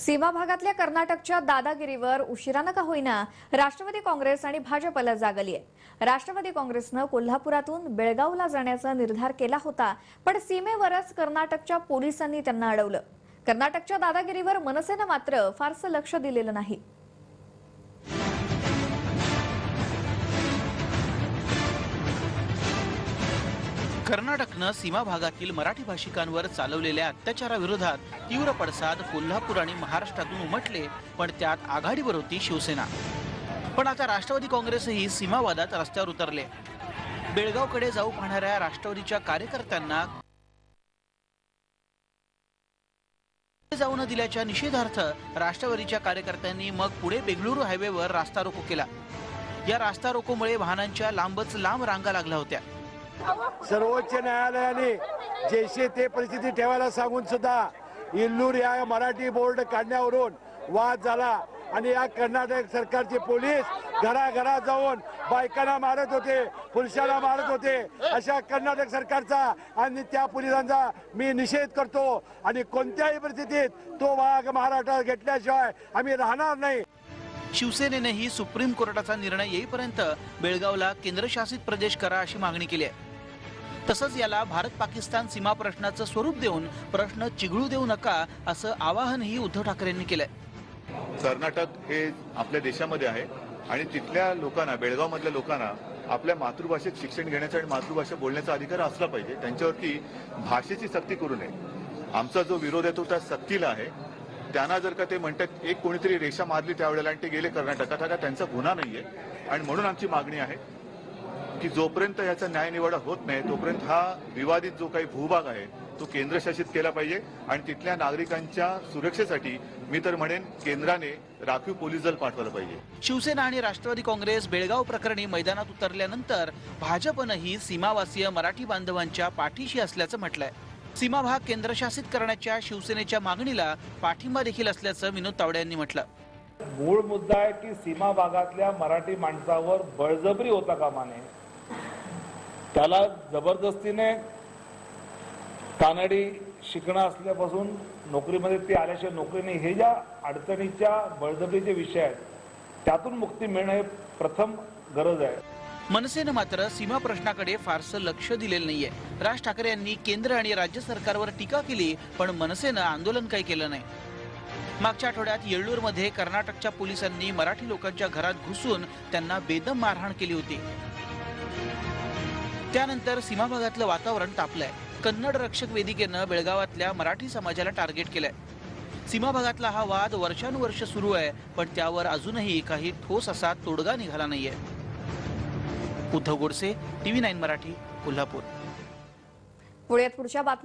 सीमा भागातल्या कर्नाटकच्या दादागिरीवर उशिरानं का होईना राष्ट्रवादी काँग्रेस आणि भाजपला जागली आहे. राष्ट्रवादी काँग्रेसनं कोल्हापुरातून बेळगावला जाण्याचा निर्धार केला होता पण सीमेवरच कर्नाटकच्या पोलिसांनी त्यांना अडवलं. कर्नाटकच्या दादागिरीवर मनसेनं मात्र फारसं लक्ष दिलेलं नाही. कर्नाटकनं सीमा भागातील मराठी भाषिकांवर चालवलेल्या अत्याचाराविरोधात तीव्र पडसाद कोल्हापूर आणि महाराष्ट्रातून उमटले पण त्यात आघाडीवर होती शिवसेना. पण आता राष्ट्रवादी काँग्रेसही सीमावादात रस्त्यावर उतरले. बेळगावकडे जाऊ पाहणाऱ्या राष्ट्रवादीच्या कार्यकर्त्यांना जाऊ न दिल्याच्या निषेधार्थ राष्ट्रवादीच्या कार्यकर्त्यांनी मग पुढे बेंगळुरू हायवेवर रास्ता रोको केला. या रास्ता रोकोमुळे वाहनांच्या लांबच लांब रांगा लागल्या होत्या. सर्वोच्च न्यायालयाने जैसे ते परिस्थिती ठेवायला सांगून सुद्धा इल्लूर या मराठी बोर्ड काढण्यावरून वाद झाला. आणि या कर्नाटक सरकारचे पोलीस घराघरात जाऊन बायकांना मारत होते पुरुषांना मारत होते. अशा कर्नाटक सरकारचा आणि त्या पोलिसांचा मी निषेध करतो. आणि कोणत्याही परिस्थितीत तो वाघ महाराष्ट्रात घेतल्याशिवाय आम्ही राहणार नाही. शिवसेनेनेही सुप्रीम कोर्टाचा निर्णय येईपर्यंत बेळगावला केंद्रशासित प्रदेश करा अशी मागणी केली आहे. तसंच याला भारत पाकिस्तान सीमा प्रश्नाचं स्वरूप देऊन प्रश्न चिघळू देऊ नका असं आवाहनही उद्धव ठाकरेंनी केलंय. कर्नाटक हे आपल्या देशामध्ये आहे आणि तिथल्या लोकांना बेळगाव मधल्या लोकांना आपल्या मातृभाषेत शिक्षण घेण्याचा आणि मातृभाषा बोलण्याचा अधिकार असला पाहिजे. त्यांच्यावरती भाषेची सक्ती करू नये. आमचा जो विरोध आहे तो त्या सक्तीला आहे. त्यांना जर का ते म्हणतात एक कोणीतरी रेषा मारली त्यावेळेला आणि ते गेले कर्नाटकात हा का त्यांचा गुन्हा नाहीये. आणि म्हणून आमची मागणी आहे की जोपर्यंत याचा न्याय निवाडा होत नाही तोपर्यंत हा विवादित जो काही भूभाग आहे तो केंद्रशासित केला पाहिजे आणि तिथल्या नागरिकांच्या सुरक्षेसाठी मी तर म्हणेन केंद्राने राखीव पोलीस दल पाठवलं पाहिजे. शिवसेना आणि राष्ट्रवादी काँग्रेस बेळगाव प्रकरणी मैदानात उतरल्यानंतर भाजपनंही सीमावासीय मराठी बांधवांच्या पाठीशी असल्याचं म्हटलंय. सीमा भाग केंद्रशासित करण्याच्या शिवसेनेच्या मागणीला पाठिंबा देखील असल्याचं विनोद तावडे यांनी म्हटलं. मूळ मुद्दा आहे की सीमा भागातल्या मराठी माणसावर बळजबरी होता कामा नये. त्याला जबरदस्तीने कानडी शिकणं असल्यापासून नोकरीमध्ये ते आल्याशिवाय नोकरी नाही. हे ज्या अडचणीच्या बळजबरीचे विषय आहेत त्यातून मुक्ती मिळणं हे प्रथम गरज आहे. मनसेनं मात्र सीमा प्रश्नाकडे फारसं लक्ष दिलेलं नाहीये. राज ठाकरे यांनी केंद्र आणि राज्य सरकारवर टीका केली पण मनसेनं आंदोलन काही केलं नाही. मागच्या आठवड्यात येळ्ळूरमध्ये कर्नाटकच्या पोलिसांनी मराठी लोकांच्या घरात घुसून त्यांना बेदम मारहाण केली होती. त्यानंतर सीमा भागातलं वातावरण तापलंय. कन्नड रक्षक वेदिकेनं बेळगावातल्या मराठी समाजाला टार्गेट केलंय. सीमा भागातला हा वाद वर्षानुवर्ष सुरू आहे पण त्यावर अजूनही काही ठोस असा तोडगा निघाला नाहीये. Uddhav Godse TV nine Marathi Kolhapur. पुण्यात पुढच्या बातम्या